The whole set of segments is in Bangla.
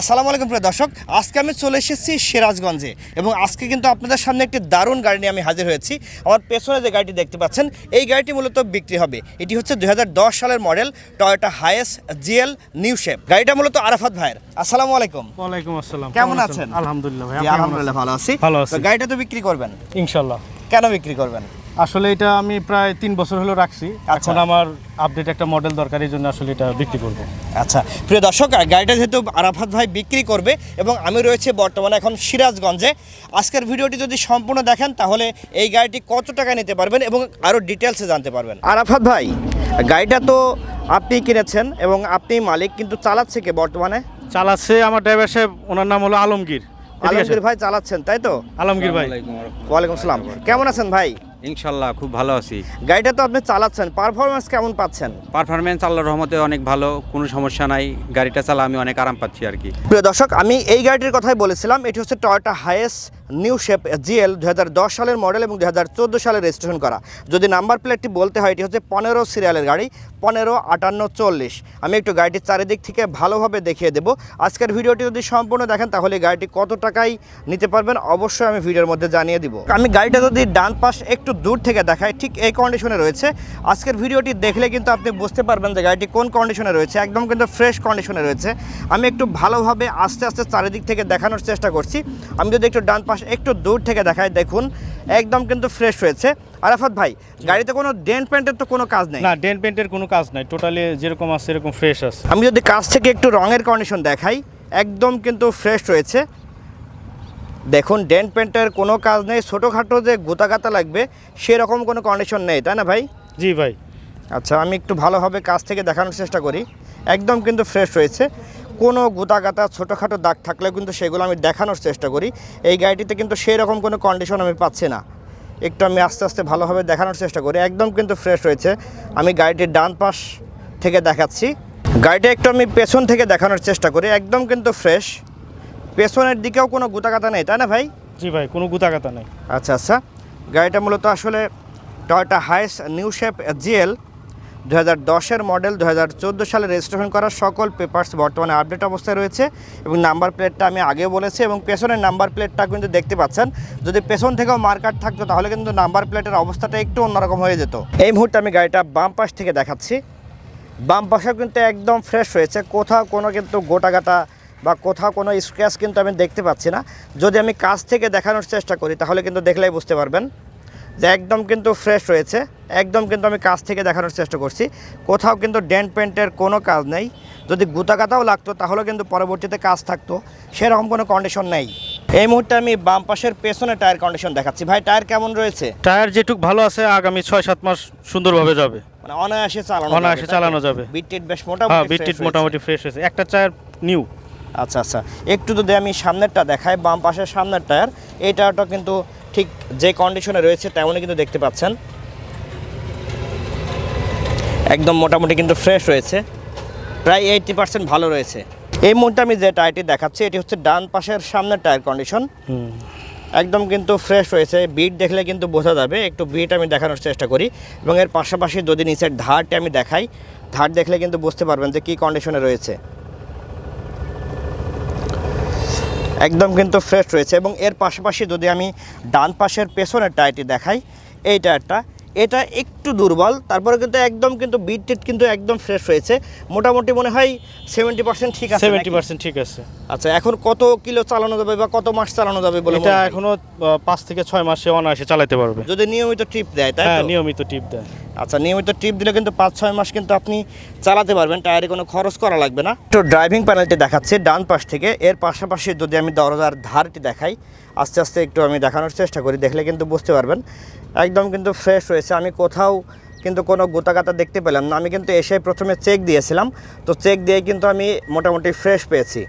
আসসালামু আলাইকুম প্রিয় দর্শক আজকে আমি চলে এসেছি সিরাজগঞ্জে এবং আজকে কিন্তু আপনাদের সামনে একটি দারুণ গাড়ি নিয়ে আমি হাজির হয়েছি। আমার পেছনে যে গাড়িটি দেখতে পাচ্ছেন এই গাড়িটি মূলত বিক্রি হবে। এটি হচ্ছে দুই হাজার দশ সালের model Toyota Hiace GL new shape গাড়িটা মূলত আরাফাত ভাইয়ের। আসসালামু আলাইকুম। ওয়ালাইকুম আসসালাম। কেমন আছেন? আলহামদুলিল্লাহ ভাই আলহামদুলিল্লাহ ভালো আছি। ভালো আছি। গাড়িটা তো বিক্রি করবেন? আছেন? ইনশাল্লাহ কেন বিক্রি করবেন? আসলে এটা আমি প্রায় তিন বছর হলো রাখছি। আচ্ছা। এখন আমার আপডেট একটা মডেল দরকার এই জন্য আসলে এটা বিক্রি করব। আচ্ছা প্রিয় দর্শক গাড়িটা যেহেতু আরাফাত ভাই বিক্রি করবে এবং আমি রয়েছে বর্তমানে এখন সিরাজগঞ্জে আজকের ভিডিওটি যদি সম্পূর্ণ দেখেন তাহলে এই গাড়িটি কত টাকা নিতে পারবেন এবং আরও ডিটেলসে জানতে পারবেন। আরাফাত ভাই গাড়িটা তো আপনি কিনেছেন এবং আপনি মালিক কিন্তু চালাচ্ছে কে বর্তমানে? চালাচ্ছে আমার ড্রাইভার সাহেব ওনার নাম হলো আলমগীর। আলমগীর ভাই চালাচ্ছেন তাই তো? আলমগীর ভাই। ওয়ালাইকুম আসসালাম। কেমন আছেন ভাই? ইনশাল্লাহ খুব ভালো আছি। গাড়িটা তো আপনি চালাচ্ছেন পারফরমেন্স কেমন পাচ্ছেন? পারফরমেন্স আল্লাহর রহমতে অনেক ভালো কোনো সমস্যা নাই গাড়িটা চালা আমি অনেক আরাম পাচ্ছি আর কি। প্রিয় দর্শক আমি এই গাড়িটির কথাই বলেছিলাম এটি হচ্ছে Toyota Hiace new shape GL দু হাজার দশ সালের মডেল এবং দুহাজার চোদ্দ সালে রেজিস্ট্রেশন করা। যদি নাম্বার প্লেটটি বলতে হয় এটি হচ্ছে পনেরো সিরিয়ালের গাড়ি পনেরো আটান্ন চল্লিশ। আমি একটু গাড়িটির চারিদিক থেকে ভালোভাবে দেখিয়ে দেবো। আজকের ভিডিওটি যদি সম্পূর্ণ দেখেন তাহলে গাড়িটি কত টাকায় নিতে পারবেন অবশ্যই আমি ভিডিওর মধ্যে জানিয়ে দিব। আমি গাড়িটা যদি ডান পাশ একটু দূর থেকে দেখাই ঠিক এই কন্ডিশনে রয়েছে। আজকের ভিডিওটি দেখলে কিন্তু আপনি বুঝতে পারবেন যে গাড়িটি কোন কন্ডিশনে রয়েছে একদম কিন্তু ফ্রেশ কন্ডিশনে রয়েছে। আমি একটু ভালোভাবে আস্তে আস্তে চারিদিক থেকে দেখানোর চেষ্টা করছি। আমি যদি একটু ডান পাশ একটু দূর থেকে দেখাই দেখুন একদম কিন্তু ফ্রেশ রয়েছে আরাফাত ভাই গাড়িতে কোনো ডেন্ট পেন্টের তো কোনো কাজ নেই? না ডেন পেন্টের কোনো কাজ নাই টোটালি যেরকম আছে সেরকম ফ্রেশ আছে। আমি যদি কাছ থেকে একটু রঙের কন্ডিশন দেখাই একদম কিন্তু ফ্রেশ রয়েছে। দেখুন ডেন্ট পেন্টের কোনো কাজ নেই ছোটোখাটো যে গোতাগাতা লাগবে সেরকম কোনো কন্ডিশন নেই তাই না ভাই? জি ভাই। আচ্ছা আমি একটু ভালোভাবে কাছ থেকে দেখানোর চেষ্টা করি। একদম কিন্তু ফ্রেশ রয়েছে। কোনো গোতাগাতা ছোটোখাটো দাগ থাকলেও কিন্তু সেগুলো আমি দেখানোর চেষ্টা করি। এই গাড়িটিতে কিন্তু সেই রকম কোনো কন্ডিশন আমি পাচ্ছি না। একটু আমি আস্তে আস্তে ভালোভাবে দেখানোর চেষ্টা করি। একদম কিন্তু ফ্রেশ রয়েছে। আমি গাড়িটির ডান পাশ থেকে দেখাচ্ছি। গাড়িটা একটু আমি পেছন থেকে দেখানোর চেষ্টা করি। একদম কিন্তু ফ্রেশ পেছনের দিকেও কোনো গোতাগাতা নেই তাই না ভাই? জি ভাই কোনো গুতাগাতা নেই। আচ্ছা আচ্ছা। গাড়িটা মূলত আসলে Toyota Hiace new shape GL দু হাজার দশের মডেল দু হাজার চোদ্দ সালে রেজিস্ট্রেশন করা সকল পেপার্স বর্তমানে আপডেট অবস্থায় রয়েছে এবং নাম্বার প্লেটটা আমি আগে বলেছি এবং পেছনের নাম্বার প্লেটটা কিন্তু দেখতে পাচ্ছেন। যদি পেছন থেকেও মার্কার থাকতো তাহলে কিন্তু নাম্বার প্লেটের অবস্থাটা একটু অন্যরকম হয়ে যেত। এই মুহূর্তে আমি গাড়িটা বাম পাশ থেকে দেখাচ্ছি। বাম পাশেও কিন্তু একদম ফ্রেশ হয়েছে। কোথাও কোনো কিন্তু গোটাগাটা বা কোথাও কোনো স্ক্র্যাচ কিন্তু আমি দেখতে পাচ্ছি না। যদি আমি কাছ থেকে দেখানোর চেষ্টা করি তাহলে কিন্তু দেখলেই বুঝতে পারবেন যে একদম কিন্তু ফ্রেশ রয়েছে। একদম কিন্তু আমি কাছ থেকে দেখানোর চেষ্টা করছি। কোথাও কিন্তু ডেন্ট পেন্টের কোনো কাজ নেই। যদি গুতাগাতাও লাগতো তাহলে কিন্তু পরবর্তীতে কাজ থাকতো। সেরকম কোনো কন্ডিশন নেই। এই মুহূর্তে আমি বাম পাশের পেছনে টায়ার কন্ডিশন দেখাচ্ছি। ভাই টায়ার কেমন রয়েছে? টায়ার যেটুক ভালো আছে আগামী ছয় সাত মাস সুন্দরভাবে যাবে। মানে অনায়াসে চালানো অনায়াসে চালানো যাবে। বিটটিট বেশ হ্যাঁ মোটামুটি বিটটিট মোটামুটি ফ্রেশ হয়েছে। একটা টায়ার নিউ আচ্ছা আচ্ছা। একটু যদি আমি সামনেরটা দেখাই বাম পাশের সামনের টায়ার এই টায়ারটা কিন্তু ঠিক যে কন্ডিশনে রয়েছে তেমনই কিন্তু দেখতে পাচ্ছেন। একদম মোটামুটি কিন্তু ফ্রেশ রয়েছে। প্রায় এইটটি পার্সেন্ট ভালো রয়েছে। এই মুহূর্তে আমি যে টায়ারটি দেখাচ্ছি এটি হচ্ছে ডান পাশের সামনের টায়ার কন্ডিশন হুম। একদম কিন্তু ফ্রেশ রয়েছে। বিট দেখলে কিন্তু বোঝা যাবে একটু বিট আমি দেখানোর চেষ্টা করি। এবং এর পাশাপাশি যদি নিচের ধারটি আমি দেখাই ধার দেখলে কিন্তু বুঝতে পারবেন যে কী কন্ডিশনে রয়েছে। একদম কিন্তু ফ্রেশ রয়েছে এবং এর পাশাপাশি যদি আমি ডান পাশের পেছনের টায়ারটি দেখাই এই টায়ারটা এটা একটু দুর্বল তারপরে কিন্তু একদম কিন্তু বিট টিট কিন্তু একদম ফ্রেশ রয়েছে। মোটামুটি মনে হয় সেভেন্টি পার্সেন্ট ঠিক আছে সেভেন্টি পার্সেন্ট ঠিক আছে। আচ্ছা এখন কত কিলো চালানো যাবে বা কত মাস চালানো যাবে বলে এটা হয়? এখনও পাঁচ থেকে ছয় মাসে অনায়াসে চালাতে পারবে। যদি নিয়মিত ট্রিপ দেয় তাই হ্যাঁ নিয়মিত টিপ দেয়। আচ্ছা নিয়মিত ট্রিপ দিলে কিন্তু পাঁচ, ছয় মাস কিন্তু আপনি চালাতে পারবেন, টায়ারে কোনো খরচ করা লাগবে না। তো ড্রাইভিং প্যানেলটি দেখাচ্ছে, ডান পাশ থেকে। এর পাশাপাশি যদি আমি দরজার ধারটি দেখাই, আস্তে আস্তে একটু আমি দেখানোর চেষ্টা করি, দেখলে কিন্তু বুঝতে পারবেন। একদম কিন্তু ফ্রেশ রয়েছে আমি কোথাও কিন্তু কোনো গোতাগাতা দেখতে পেলাম না। আমি কিন্তু এসে প্রথমে চেক দিয়েছিলাম। তো চেক দিয়ে কিন্তু আমি মোটামুটি ফ্রেশ পেয়েছি।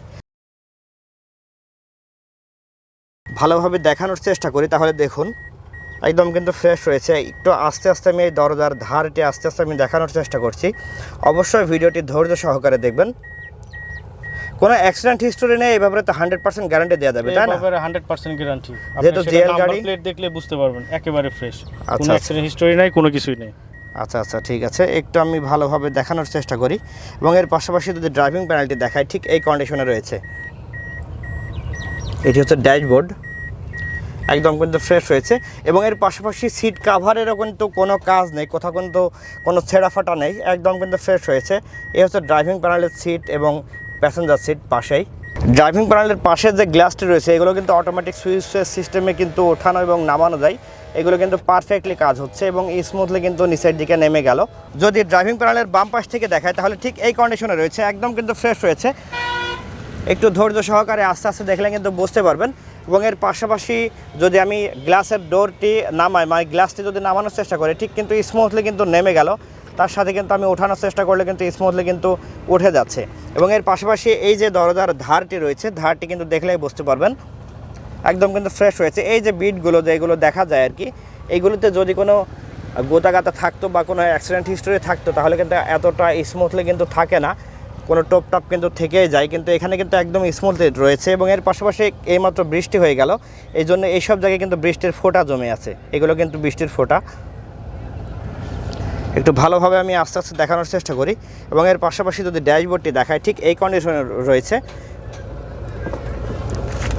ভালোভাবে দেখানোর চেষ্টা করি, তাহলে দেখুন। একদম কিন্তু ফ্রেশ রয়েছে। একটু আস্তে আস্তে আমি এই দরজার ধারটি আস্তে আস্তে আমি দেখানোর চেষ্টা করছি। অবশ্যই ভিডিওটি ধৈর্য সহকারে দেখবেন। কোনো অ্যাক্সিডেন্ট হিস্টোরি নেই এই ব্যাপারে তো হান্ড্রেড পার্সেন্ট গ্যারান্টি দেওয়া যাবে তাই না? হান্ড্রেড পার্সেন্ট গ্যারান্টি যেহেতু GL গাড়ি- প্লেট দেখলে বুঝতে পারবেন একেবারে ফ্রেশ আচ্ছা, কোনো অ্যাক্সিডেন্ট হিস্টোরি নাই কোনো কিছুই নেই। আচ্ছা আচ্ছা ঠিক আছে। একটু আমি ভালোভাবে দেখানোর চেষ্টা করি এবং এর পাশাপাশি যদি ড্রাইভিং প্যানেলটি দেখায় ঠিক এই কন্ডিশনে রয়েছে। এটি হচ্ছে ড্যাশবোর্ড একদম কিন্তু ফ্রেশ হয়েছে। এবং এর পাশাপাশি সিট কাভারেরও কিন্তু কোনো কাজ নেই, কোথাও কিন্তু কোনো ছেঁড়া ফাটা নেই, একদম কিন্তু ফ্রেশ হয়েছে। এই হচ্ছে ড্রাইভিং প্যানেলের সিট এবং প্যাসেঞ্জার সিট পাশেই। ড্রাইভিং প্যানেলের পাশে যে গ্লাসটি রয়েছে, এগুলো কিন্তু অটোমেটিক সুইচ সিস্টেমে কিন্তু ওঠানো এবং নামানো যায়। এগুলো কিন্তু পারফেক্টলি কাজ হচ্ছে এবং স্মুথলি কিন্তু নিচের দিকে নেমে গেল। যদি ড্রাইভিং প্যানেলের বাম পাশ থেকে দেখায়, তাহলে ঠিক এই কন্ডিশনে রয়েছে, একদম কিন্তু ফ্রেশ রয়েছে একটু ধৈর্য সহকারে আস্তে আস্তে দেখলে কিন্তু বুঝতে পারবেন এবং এর পাশাপাশি যদি আমি গ্লাসের ডোরটি নামাই মানে গ্লাসটি যদি নামানোর চেষ্টা করি, ঠিক কিন্তু স্মুথলি কিন্তু নেমে গেল। তার সাথে কিন্তু আমি ওঠানোর চেষ্টা করলে কিন্তু স্মুথলি কিন্তু উঠে যাচ্ছে। এবং এর পাশাপাশি এই যে দরজার ধারটি রয়েছে, ধারটি কিন্তু দেখলেই বুঝতে পারবেন, একদম কিন্তু ফ্রেশ হয়েছে। এই যে বিটগুলো যেগুলো দেখা যায় আর কি এইগুলোতে যদি কোনো গোতা গাতা থাকতো বা কোনো অ্যাক্সিডেন্ট হিস্টোরি থাকতো, তাহলে কিন্তু এতটা স্মুথলি কিন্তু থাকে না। কোনো টপ টপ কিন্তু থেকেই যায়, কিন্তু এখানে কিন্তু একদম স্মুথ রয়েছে এবং এর পাশাপাশি এইমাত্র বৃষ্টি হয়ে গেল। এই জন্য এইসব জায়গায় কিন্তু বৃষ্টির ফোঁটা জমে আছে। এগুলো কিন্তু বৃষ্টির ফোঁটা। একটু ভালোভাবে আমি আস্তে আস্তে দেখানোর চেষ্টা করি এবং এর পাশাপাশি যদি ড্যাশবোর্ডটি দেখায় ঠিক এই কন্ডিশনে রয়েছে।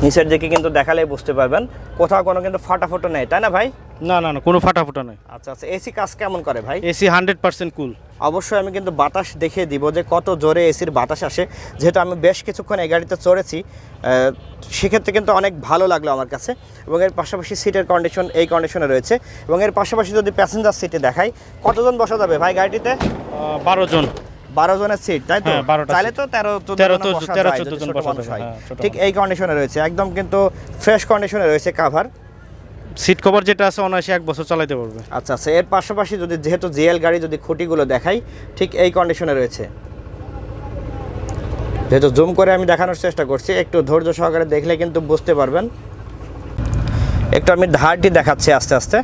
নিচের দিকে কিন্তু দেখালেই বুঝতে পারবেন। কোথাও কোনো কিন্তু ফাটাফোটো নেই, তাই না ভাই? না না না কোনো ফাটাফুটা নেই। আচ্ছা আচ্ছা এসি কাজ কেমন করে ভাই? AC hundred percent cool. অবশ্যই আমি কিন্তু বাতাস দেখিয়ে দিব যে কত জোরে এসির বাতাস আসে। যেহেতু আমি বেশ কিছুক্ষণ এই গাড়িতে চড়েছি সেক্ষেত্রে কিন্তু অনেক ভালো লাগল আমার কাছে। এবং এর পাশাপাশি সিটের কন্ডিশন এই কন্ডিশনে রয়েছে। এবং এর পাশাপাশি যদি প্যাসেঞ্জার সিটে দেখাই কতজন বসা যাবে ভাই গাড়িটিতে বারো জন। বারো জনের সিট তাই তো? হ্যাঁ, 12টা তো তেরো তেরো তেরো চোদ্দ জন হয়। হ্যাঁ, ঠিক এই কন্ডিশনে রয়েছে একদম কিন্তু ফ্রেশ কন্ডিশনে রয়েছে কাভার সিট কভার যেটা আছে, অনায়াসে এক বছর চালাইতে পারবে। আচ্ছা আচ্ছা এর পাশাপাশি যদি যেহেতু জিএল গাড়ি যদি খুঁটিগুলো দেখাই, ঠিক এই কন্ডিশনে রয়েছে। যেহেতু জুম করে আমি দেখানোর চেষ্টা করছি, একটু ধৈর্য সহকারে দেখলে কিন্তু বুঝতে পারবেন। একটু আমি ধারটি দেখাচ্ছি আস্তে আস্তে।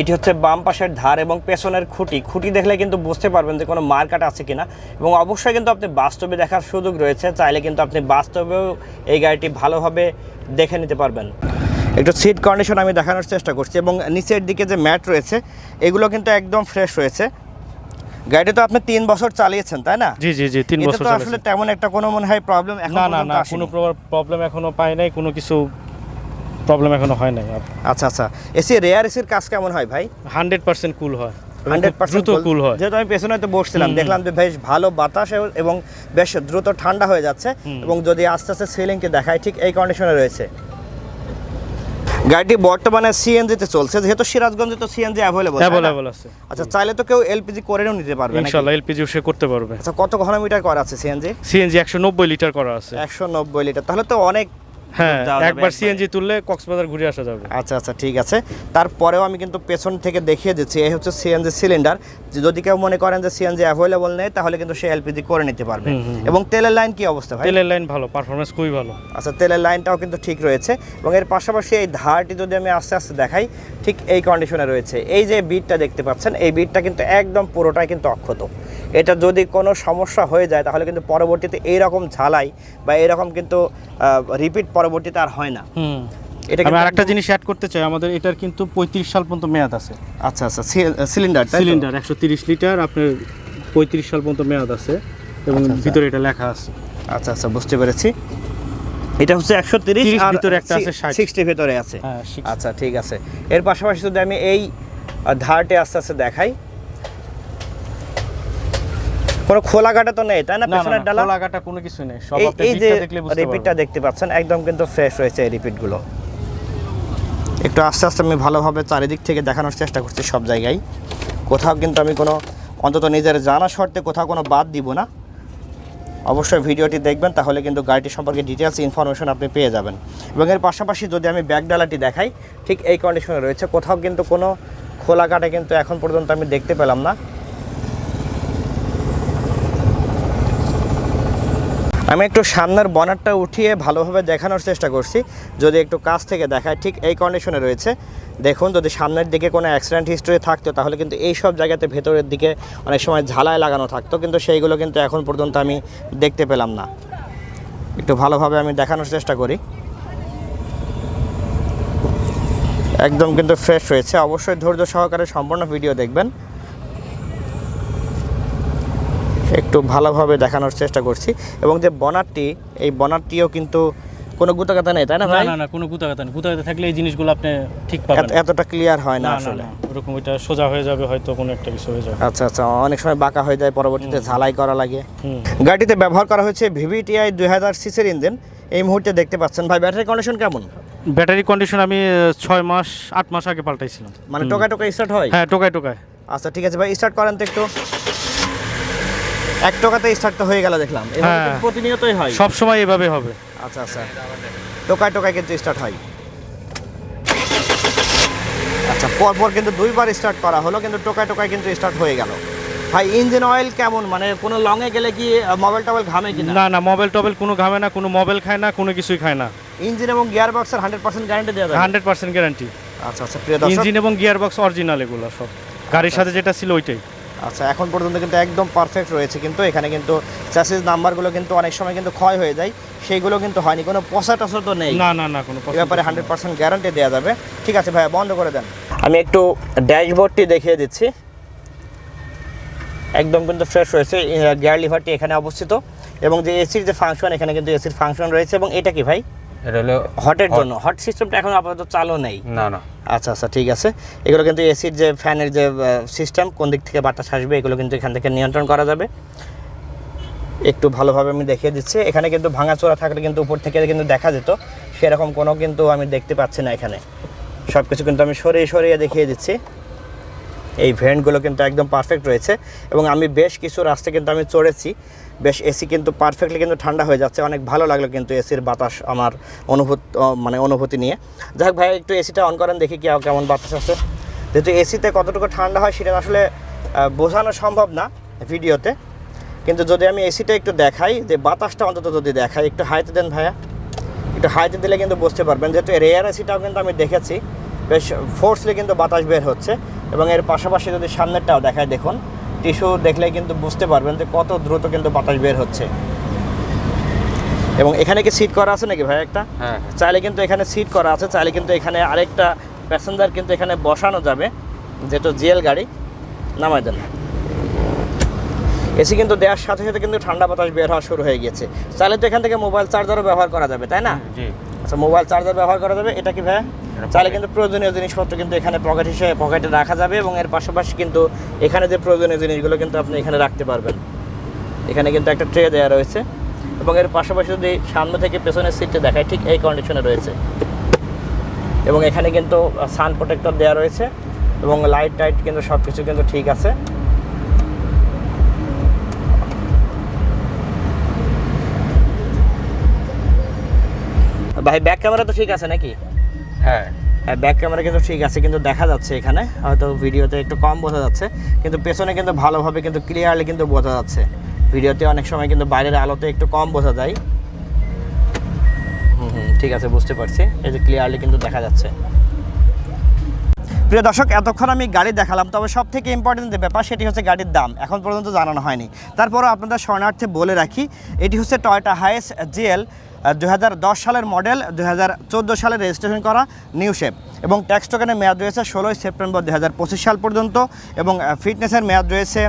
এটি হচ্ছে বাম পাশের ধার এবং পেছনের খুঁটি। খুঁটি দেখলে কিন্তু বুঝতে পারবেন যে কোনো মার্কাট আছে কিনা। এবং অবশ্যই কিন্তু আপনি বাস্তবে দেখার সুযোগ রয়েছে, চাইলে কিন্তু আপনি বাস্তবেও এই গাড়িটি ভালোভাবে দেখে নিতে পারবেন। একটু সিট কন্ডিশন আমি দেখানোর চেষ্টা করছি এবং নিচের দিকে যে ম্যাট রয়েছে এগুলো কিন্তু একদম ফ্রেশ রয়েছে। গাড়িটা তো আপনি তিন বছর চালিয়েছেন তাই না? জি জি জি তিন বছর তো আসলে তেমন একটা কোনো মনে হয় প্রবলেম এখন না না কোনো প্রবলেম এখনও পাই নাই কোনো কিছু প্রবলেম এখনও হয় নাই আচ্ছা আচ্ছা। এসি রেয়ার এসির কাজ কেমন হয় ভাই? হান্ড্রেড পার্সেন্ট কুল হয়। এবং হান্ড্রেড পার্সেন্ট দ্রুত কুল। হয়। যেহেতু আমি পেছনে তো বসছিলাম দেখলাম যে বেশ ভালো বাতাস এবং বেশ দ্রুত ঠান্ডা হয়ে যাচ্ছে এবং যদি আস্তে আস্তে সিলিংটি দেখায় ঠিক এই কন্ডিশনে রয়েছে। গাড়িটি বর্তমানে সিএনজিতে চলছে যেহেতু সিরাজগঞ্জে তো সিএনজি অ্যাভেলেবল অ্যাভেলেবল আছে। আচ্ছা চাইলে তো কেউ এলপিজি করেও নিতে পারবে নাকি? ইনশাল্লাহ এলপিজি সে করতে পারবে। আচ্ছা কত ঘনমিটার করা আছে সিএনজি সিএনজি একশো নব্বই লিটার করা আছে। একশো নব্বই লিটার তাহলে তো অনেক হ্যাঁ একবার একবারে। সিএনজি তুললে কক্সবাজার ঘুরে আসা যাবে। আচ্ছা আচ্ছা ঠিক আছে। তারপরেও আমি কিন্তু পেছন থেকে দেখিয়ে দিচ্ছি এই হচ্ছে সিএনজি সিলিন্ডার যদি কেউ মনে করেন যে সিএনজি অ্যাভেলেবল নেই তাহলে কিন্তু সে এলপিজি করে নিতে পারবে। এবং তেলের লাইন কি অবস্থা ভাই? তেলের লাইন ভালো পারফরমেন্স খুবই ভালো। আচ্ছা তেলের লাইনটাও কিন্তু ঠিক রয়েছে। এবং এর পাশাপাশি এই ধারটি যদি আমি আস্তে আস্তে দেখাই ঠিক এই কন্ডিশনে রয়েছে। এই যে বিটটা দেখতে পাচ্ছেন এই বিটটা কিন্তু একদম পুরোটাই কিন্তু অক্ষত। এটা যদি কোনো সমস্যা হয়ে যায় তাহলে কিন্তু পরবর্তীতে এই রকম ঝালাই বা এরকম কিন্তু রিপিট পরবর্তীতে আর হয় না। এটা আমি আরেকটা জিনিস অ্যাড করতে চাই আমাদের এটার কিন্তু পঁয়ত্রিশ সাল পর্যন্ত মেয়াদ আছে। আচ্ছা আচ্ছা সিলিন্ডার সিলিন্ডার একশো তিরিশ লিটার আপনার পঁয়ত্রিশ সাল পর্যন্ত মেয়াদ আছে এবং আচ্ছা, আচ্ছা। ভিতরে এটা লেখা আছে। আচ্ছা আচ্ছা বুঝতে পেরেছি। এটা হচ্ছে একশো তিরিশ ভিতরে একটা আছে সিক্সটি ভেতরে আছে। হ্যাঁ আচ্ছা ঠিক আছে। এর পাশাপাশি যদি আমি এই ধারটি আস্তে আস্তে দেখাই। কোনো খোলা কাটা তো নেই তাই না? পেছনের ডালা? খোলা কাটা কোনো কিছু নেই সব এই যে রিপিটটা দেখতে পাচ্ছেন একদম কিন্তু ফ্রেশ হয়েছে এই রিপিটগুলো একটু আস্তে আস্তে আমি ভালোভাবে চারিদিক থেকে দেখানোর চেষ্টা করছি সব জায়গায়। কোথাও কিন্তু আমি কোনো, অন্তত নিজের জানা শর্তে কোথাও কোনো বাদ দিব না। অবশ্যই ভিডিওটি দেখবেন, তাহলে কিন্তু গাড়িটি সম্পর্কে ডিটেলস ইনফরমেশন আপনি পেয়ে যাবেন। এবং এর পাশাপাশি যদি আমি ব্যাক ডালাটি দেখাই, ঠিক এই কন্ডিশনে রয়েছে। কোথাও কিন্তু কোনো খোলা কাটে কিন্তু এখন পর্যন্ত আমি দেখতে পেলাম না। আমি একটু সামনের বনারটা উঠিয়ে ভালোভাবে দেখানোর চেষ্টা করছি। যদি একটু কাছ থেকে দেখায়, ঠিক এই কন্ডিশনে রয়েছে। দেখুন, যদি সামনের দিকে কোনো অ্যাক্সিডেন্ট হিস্ট্রি থাকতো, তাহলে কিন্তু এই সব জায়গাতে ভেতরের দিকে অনেক সময় ঝালাই লাগানো থাকতো। কিন্তু সেইগুলো কিন্তু এখন পর্যন্ত আমি দেখতে পেলাম না। একটু ভালোভাবে আমি দেখানোর চেষ্টা করি। একদম কিন্তু ফ্রেশ রয়েছে অবশ্যই ধৈর্য সহকারে সম্পূর্ণ ভিডিও দেখবেন। একটু ভালোভাবে দেখানোর চেষ্টা করছি। এবং যে বনারটি এই বনারটিও কিন্তু কোনো গুতাগাতা নেই তাই না ভাই? না না কোনো গুতাগাতা নেই। গুতাগাতা থাকলে এই জিনিসগুলো আপনি ঠিক পাবেন। এতটা ক্লিয়ার হয় না আসলে। না ওরকম ওইটা সোজা হয়ে যাবে হয়তো কোনো একটা কিছু হয়ে যাবে। আচ্ছা আচ্ছা অনেক সময় বাঁকা হয়ে যায় পরবর্তীতে ঝালাই করা লাগে। গাড়িতে ব্যবহার করা হয়েছে ভিভিটিআই দুই হাজার সিসির ইঞ্জিন। এই মুহূর্তে দেখতে পাচ্ছেন ভাই ব্যাটারি কন্ডিশন কেমন? ব্যাটারি কন্ডিশন আমি ছয় মাস আট মাস আগে পাল্টাইছিলাম। মানে টোকায় টোকায় স্টার্ট হয়? হ্যাঁ টোকায় টোকায়। আচ্ছা ঠিক আছে ভাই স্টার্ট করেন তো একটু। এক টোকাতে স্টার্ট হয়ে গেল দেখলাম। হ্যাঁ। প্রতিনিয়তই হয়। সব সময় এভাবে হবে। আচ্ছা আচ্ছা। টোকায় টোকায় কিন্তু স্টার্ট হয়। আচ্ছা পরপর কিন্তু দুইবার স্টার্ট করা হলো কিন্তু টোকায় টোকায় কিন্তু স্টার্ট হয়ে গেল। ভাই ইঞ্জিন অয়েল কেমন? মানে কোনো লংয়ে গেলে কি মোবাইল টোবাইল ঘামে কিনা? না না মোবাইল টোবাইল কোনো ঘামে না কোনো মোবাইল খায় না কোনো কিছুই খায় না। ইঞ্জিন এবং গিয়ার বক্সের হান্ড্রেড পার্সেন্ট গ্যারান্টি দেওয়া যাবে? হান্ড্রেড পার্সেন্ট গ্যারান্টি আচ্ছা আচ্ছা প্রিয় দর্শক ইঞ্জিন এবং গিয়ার বক্স অরিজিনাল এগুলো সব। গাড়ির সাথে যেটা ছিল ওইটাই। আচ্ছা এখন পর্যন্ত কিন্তু একদম পারফেক্ট রয়েছে কিন্তু এখানে কিন্তু চ্যাসিস নাম্বারগুলো কিন্তু অনেক সময় কিন্তু ক্ষয় হয়ে যায় সেইগুলো কিন্তু হয়নি কোনো পচা টসা তো নেই। না না না কোনো ব্যাপারে হান্ড্রেড পার্সেন্ট গ্যারান্টি দেওয়া যাবে। ঠিক আছে ভাইয়া বন্ধ করে দেন। আমি একটু ড্যাশবোর্ডটি দেখিয়ে দিচ্ছি। একদম কিন্তু ফ্রেশ রয়েছে গিয়ার লিভারটি এখানে অবস্থিত। এবং যে এসির যে ফাংশন এখানে কিন্তু এসির ফাংশন রয়েছে। এবং এটা কি ভাই? এটা হলো হটের জন্য। হট সিস্টেমটা এখন আপাতত চালু নেই। না না। আচ্ছা আচ্ছা ঠিক আছে। এগুলো কিন্তু এসির যে ফ্যানের যে সিস্টেম কোন দিক থেকে বাতাস আসবে এগুলো কিন্তু এখান থেকে নিয়ন্ত্রণ করা যাবে। একটু ভালোভাবে আমি দেখিয়ে দিচ্ছি। এখানে কিন্তু ভাঙাচোরা থাকলে কিন্তু উপর থেকে কিন্তু দেখা যেত। সেরকম কোনো কিন্তু আমি দেখতে পাচ্ছি না এখানে। সব কিছু কিন্তু আমি সরিয়ে সরিয়ে দেখিয়ে দিচ্ছি। এই ভেন্টগুলো কিন্তু একদম পারফেক্ট রয়েছে এবং আমি বেশ কিছু রাস্তা কিন্তু আমি চড়েছি। বেশ এসি কিন্তু পারফেক্টলি কিন্তু ঠান্ডা হয়ে যাচ্ছে। অনেক ভালো লাগল কিন্তু এসির বাতাস আমার অনুভূত মানে অনুভূতি নিয়ে। যাক ভাই, একটু এসিটা অন করেন, দেখি কি, কেমন বাতাস আছে। যেহেতু এসিতে কতটুকু ঠান্ডা হয় সেটা আসলে বোঝানো সম্ভব না ভিডিওতে। কিন্তু যদি আমি এসিটা একটু দেখাই, যে বাতাসটা অন্তত যদি দেখাই, একটু হাইতে দেন ভাইয়া। একটু হাইতে দিলে কিন্তু বুঝতে পারবেন। যেহেতু রেয়ার এসিটাও কিন্তু আমি দেখেছি, বেশ ফোর্সলি কিন্তু বাতাস বের হচ্ছে। এবং এর পাশাপাশি যদি সামনেরটাও দেখায় দেখুন টিস্যু দেখলে কিন্তু বুঝতে পারবেন যে কত দ্রুত কিন্তু বাতাস বের হচ্ছে। এবং এখানে কি সিট করা আছে নাকি ভাই একটা? হ্যাঁ। চাইলে কিন্তু এখানে সিট করা আছে চাইলে কিন্তু এখানে আরেকটা প্যাসেঞ্জার কিন্তু এখানে বসানো যাবে যেহেতু জিএল গাড়ি। নামাই দেন। এসি কিন্তু দেওয়ার সাথে সাথে কিন্তু ঠান্ডা বাতাস বের হওয়া শুরু হয়ে গেছে চাইলে তো এখান থেকে মোবাইল চার্জারও ব্যবহার করা যাবে তাই না? জি। আচ্ছা মোবাইল চার্জার ব্যবহার করা যাবে? এটা কি ভাই চাইলে কিন্তু প্রয়োজনীয় জিনিসপত্র কিন্তু এখানে পকেট হিসেবে পকেটে রাখা যাবে এবং এর পাশাপাশি কিন্তু এখানে যে প্রয়োজনীয় জিনিসগুলো কিন্তু আপনি এখানে রাখতে পারবেন। এখানে কিন্তু একটা ট্রে দেওয়া রয়েছে এবং এর পাশাপাশি যদি সামনে থেকে পেছনের সিটটা দেখায় ঠিক এই কন্ডিশনে রয়েছে। এবং এখানে কিন্তু সান প্রোটেক্টর দেওয়া রয়েছে এবং লাইট টাইট কিন্তু সব কিছু কিন্তু ঠিক আছে। ভাই ব্যাক ক্যামেরা তো ঠিক আছে নাকি? হ্যাঁ। ব্যাক ক্যামেরা কিন্তু ঠিক আছে কিন্তু দেখা যাচ্ছে এখানে। হয়তো ভিডিওতে একটু কম বোঝা যাচ্ছে কিন্তু পেছনে কিন্তু ভালোভাবে কিন্তু ক্লিয়ারলি কিন্তু বোঝা যাচ্ছে। ভিডিওতে অনেক সময় কিন্তু বাইরের আলোতে একটু কম বোঝা যায়। হুম হুম ঠিক আছে বুঝতে পারছি। এই যে ক্লিয়ারলি কিন্তু দেখা যাচ্ছে। প্রিয় দর্শক এতক্ষণ আমি গাড়ি দেখালাম তবে সব থেকে ইম্পর্টেন্ট যে ব্যাপার সেটি হচ্ছে গাড়ির দাম। এখন পর্যন্ত জানানো হয়নি। তারপরও আপনাদের শরণার্থে বলে রাখি এটি হচ্ছে টয়টা হাইস জিএল দু হাজার দশ সালের মডেল দু হাজার চোদ্দ সালে রেজিস্ট্রেশন করা নিউ শেপ এবং ট্যাক্স টোকেনের মেয়াদ রয়েছে ষোলোই সেপ্টেম্বর দুহাজার পঁচিশ সাল পর্যন্ত এবং ফিটনেসের মেয়াদ রয়েছে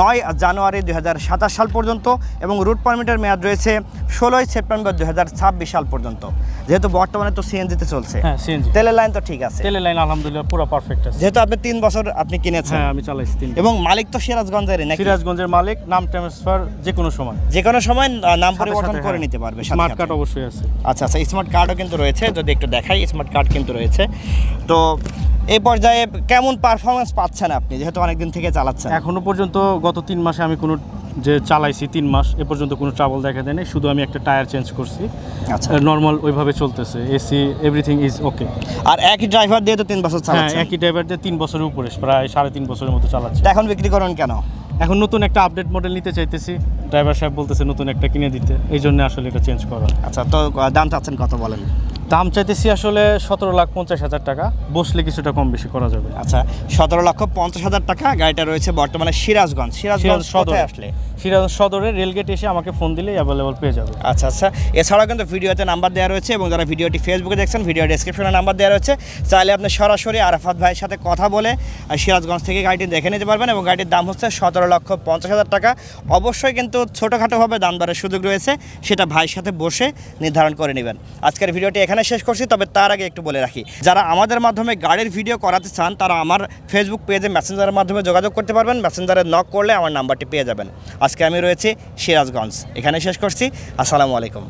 নয় জানুয়ারি দুহাজার সাতাশ সাল পর্যন্ত এবং রুট পারমিটের মেয়াদ রয়েছে ষোলোই সেপ্টেম্বর দুহাজার ছাব্বিশ সাল পর্যন্ত। যেহেতু বর্তমানে তো সিএনজিতে চলছে। হ্যাঁ তেলের লাইন তো ঠিক আছে। তেলের লাইন আলহামদুলিল্লাহ পুরো পারফেক্ট আছে। যেহেতু আপনি তিন বছর আপনি কিনেছেন। হ্যাঁ আমি চালাইছি তিন এবং মালিক তো সিরাজগঞ্জের নাকি? সিরাজগঞ্জের মালিক নাম ট্রান্সফার যে কোনো সময়। যে কোনো সময় নাম পরিবর্তন করে হ্যাঁ। নিতে পারবে স্মার্ট সাথে। কার্ড অবশ্যই আছে। আচ্ছা আচ্ছা স্মার্ট কার্ডও কিন্তু রয়েছে যদি একটু দেখাই স্মার্ট কার্ড কিন্তু রয়েছে। তো এই পর্যায়ে কেমন পারফরমেন্স পাচ্ছেন আপনি? যেহেতু অনেকদিন থেকে চালাচ্ছেন। এখনও পর্যন্ত গত তিন মাসে আমি কোনো যে চালাইছি তিন মাস এ পর্যন্ত কোনো ট্রাবল দেখা দেয়নি শুধু আমি একটা টায়ার চেঞ্জ করছি। আচ্ছা। নর্মাল ওইভাবে চলতেছে এসি এভরিথিং ইজ ওকে আর একই ড্রাইভার দিয়ে তো তিন বছর হ্যাঁ চালাচ্ছেন। একই ড্রাইভার দিয়ে তিন বছরের উপরে প্রায় সাড়ে তিন বছরের মতো চালাচ্ছে। এখন বিক্রি করেন কেন? এখন নতুন একটা আপডেট মডেল নিতে চাইতেছি। ড্রাইভার সাহেব বলতেছে নতুন একটা কিনে দিতে। এই জন্য আসলে এটা চেঞ্জ করা। আচ্ছা তো দাম চাচ্ছেন কত বলেন? দাম চাইতেছি আসলে সতেরো লাখ পঞ্চাশ হাজার টাকা। বসলে কিছুটা কম বেশি করা যাবে। আচ্ছা সতেরো লক্ষ পঞ্চাশ হাজার টাকা গাড়িটা রয়েছে বর্তমানে সিরাজগঞ্জ। সিরাজগঞ্জ সিরাজ সদরে। আসলে? সিরাজ সদরে রেলগেট এসে আমাকে ফোন দিলেই অ্যাভেলেবল পেয়ে যাবে। আচ্ছা আচ্ছা। এছাড়াও কিন্তু ভিডিওতে নাম্বার দেওয়া রয়েছে এবং যারা ভিডিওটি ফেসবুকে দেখছেন ভিডিও ডিসক্রিপশনে নাম্বার দেওয়া রয়েছে। চাইলে আপনি সরাসরি আরাফাত ভাইয়ের সাথে কথা বলে সিরাজগঞ্জ থেকে গাড়িটি দেখে নিতে পারবেন এবং গাড়িটির দাম হচ্ছে সতেরো লক্ষ পঞ্চাশ হাজার টাকা। অবশ্যই কিন্তু ছোটোখাটোভাবে দাম দরের সুযোগ রয়েছে সেটা ভাইয়ের সাথে বসে নির্ধারণ করে নেবেন। আজকের ভিডিওটি এখানে শেষ করছি, তবে তার আগে একটু বলে রাখি। যারা আমাদের মাধ্যমে গাড়ির ভিডিও করাতে চান, তারা আমার ফেসবুক পেজে মেসেঞ্জারের মাধ্যমে যোগাযোগ করতে পারবেন। মেসেঞ্জারে নক করলে আমার নাম্বারটি পেয়ে যাবেন। আজকে আমি রয়েছি সিরাজগঞ্জ। এখানে শেষ করছি। আসসালামু আলাইকুম।